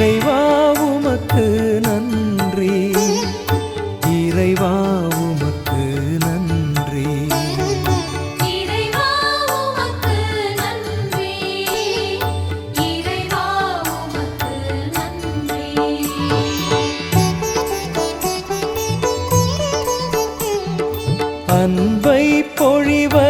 இறைவா உமக்கு நன்றி. இறைவா உமக்கு நன்றி. அன்பை பொழிவர்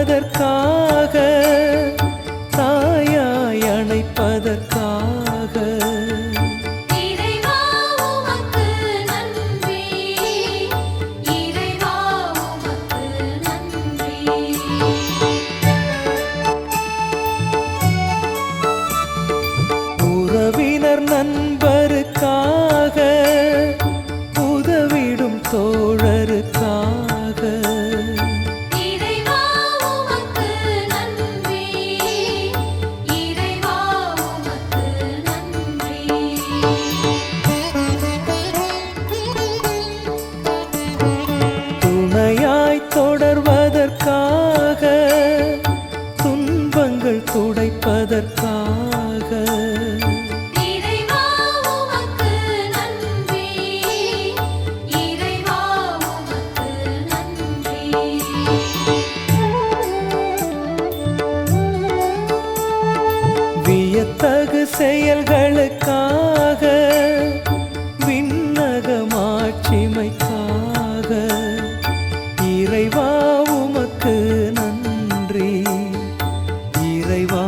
பாவங்கள் துடைப்பதற்காக. வியத்தகு செயல்களுக்காக இறைவா